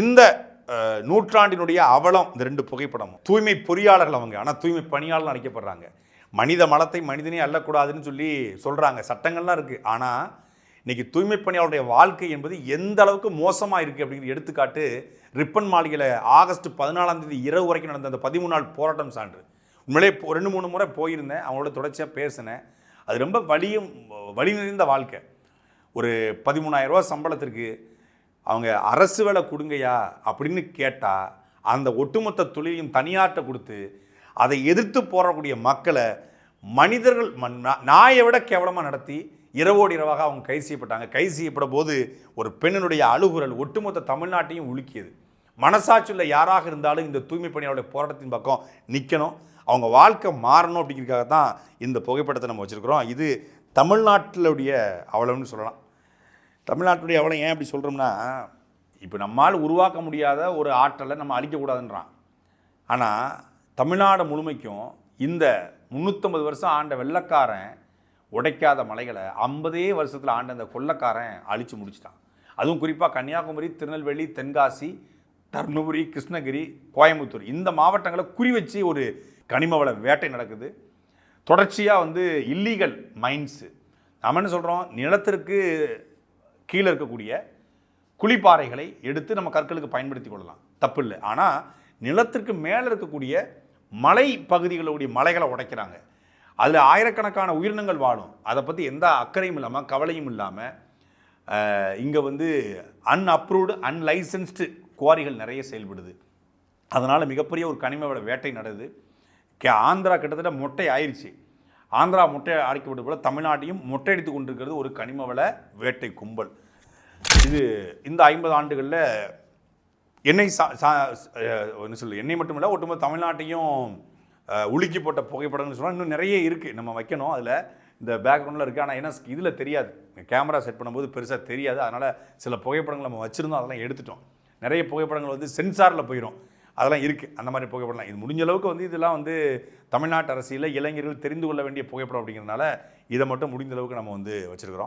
இந்த நூற்றாண்டினுடைய அவலம் இந்த ரெண்டு புகைப்படமும். தூய்மை பொறியாளர்கள் அவங்க. ஆனால் தூய்மை பணியாளர் அழைக்கப்படுறாங்க. மனித மலத்தை மனிதனே அள்ளக்கூடாதுன்னு சொல்லி சொல்கிறாங்க சட்டங்கள்லாம் இருக்குது ஆனால் இன்றைக்கி தூய்மை பணியாளருடைய வாழ்க்கை என்பது எந்த அளவுக்கு மோசமாக இருக்குது அப்படிங்கிற எடுத்துக்காட்டு ரிப்பன் மாளிகையில் ஆகஸ்ட் பதினாலாம் தேதி இரவு வரைக்கும் நடந்த அந்த பதிமூணு நாள் போராட்டம் சான்று. உண்மையிலே ரெண்டு மூணு முறை போயிருந்தேன். அவங்களோட தொடர்ச்சியாக பேசினேன். அது ரொம்ப வலியும் வழி நிறைந்த வாழ்க்கை. ஒரு பதிமூணாயிரரூவா சம்பளத்திற்கு அவங்க அரசு வேலை கொடுங்கயா அப்படின்னு கேட்டால் அந்த ஒட்டுமொத்த தொழிலையும் தனியாட்ட கொடுத்து அதை எதிர்த்து போராடக்கூடிய மக்களை மனிதர்கள் ம- நாயை விட கேவலமாக நடத்தி இரவோடு இரவாக அவங்க கைது செய்யப்பட்டாங்க. கை செய்யப்பட போது ஒரு பெண்ணினுடைய அழுகுரல் ஒட்டுமொத்த தமிழ்நாட்டையும் உலுக்கியது. மனசாட்சியில் யாராக இருந்தாலும் இந்த தூய்மை பணியாளருடைய போராட்டத்தின் பக்கம் நிற்கணும் அவங்க வாழ்க்கை மாறணும் அப்படிங்கிறதுக்காக தான் இந்த புகைப்படத்தை நம்ம வச்சுருக்கிறோம். இது தமிழ்நாட்டிலுடைய அவ்வளவுன்னு சொல்லலாம். தமிழ்நாட்டுடைய அவலம் ஏன் அப்படி சொல்கிறோம்னா இப்போ நம்மால் உருவாக்க முடியாத ஒரு ஆற்றலை நம்ம அழிக்கக்கூடாதுன்றான். ஆனால் தமிழ்நாடு முழுமைக்கும் இந்த முந்நூற்றம்பது வருஷம் ஆண்ட வெள்ளக்காரன் உடைக்காத மலைகளை ஐம்பதே வருஷத்தில் ஆண்ட அந்த கொள்ளக்காரன் அழித்து முடிச்சிட்டான். அதுவும் குறிப்பாக கன்னியாகுமரி திருநெல்வேலி தென்காசி தருமபுரி கிருஷ்ணகிரி கோயம்புத்தூர் இந்த மாவட்டங்களை குறி வச்சு ஒரு கனிம வள வேட்டை நடக்குது. தொடர்ச்சியாக வந்து இல்லீகல் மைன்ஸு நம்ம என்ன சொல்கிறோம் நிலத்திற்கு கீழே இருக்கக்கூடிய குழிப்பாறைகளை எடுத்து நம்ம கற்களுக்கு பயன்படுத்தி கொள்ளலாம். தப்பு இல்லை ஆனால் நிலத்திற்கு மேலே இருக்கக்கூடிய மலை பகுதிகளுடைய மலைகளை உடைக்கிறாங்க. அதில் ஆயிரக்கணக்கான உயிரினங்கள் வாழும். அதை பற்றி எந்த அக்கறையும் இல்லாமல் கவலையும் இல்லாமல் இங்கே வந்து அன்அப்ரூவ்டு அன்லைசன்ஸ்டு குவாரிகள் நிறைய செயல்படுது. அதனால் மிகப்பெரிய ஒரு கனிம வேட்டை நடக்குது. கே ஆந்திரா கிட்டத்தட்ட மொட்டை ஆயிடுச்சு ஆந்திரா முட்டை அடிக்கப்பட்ட போல தமிழ்நாட்டையும் முட்டையடித்து கொண்டிருக்கிறது ஒரு கனிம வள வேட்டை கும்பல். இது இந்த ஐம்பது ஆண்டுகளில் எண்ணெய் சா சா என்ன சொல்லு எண்ணெய் மட்டும் இல்லை ஒட்டுமொத்த தமிழ்நாட்டையும் உலுக்கி போட்ட புகைப்படம்னு சொன்னால் இன்னும் நிறைய இருக்குது நம்ம வைக்கணும் அதில். இந்த பேக்ரவுண்டில் இருக்குது ஆனால் என்ன இதில் தெரியாது. கேமரா செட் பண்ணும்போது பெருசாக தெரியாது. அதனால் சில புகைப்படங்கள் நம்ம வச்சுருந்தோம் அதெல்லாம் எடுத்துட்டோம். நிறைய புகைப்படங்கள் வந்து சென்சாரில் போயிடும் அதெல்லாம் இருக்குது அந்த மாதிரி புகைப்படம்லாம். இது முடிஞ்ச அளவுக்கு வந்து இதெல்லாம் வந்து தமிழ்நாட்டு அரசியலில் இளைஞர்கள் தெரிந்து கொள்ள வேண்டிய புகைப்படம் அப்படிங்கிறதுனால இதை மட்டும் முடிந்த அளவுக்கு நம்ம வந்து வச்சுருக்கிறோம்.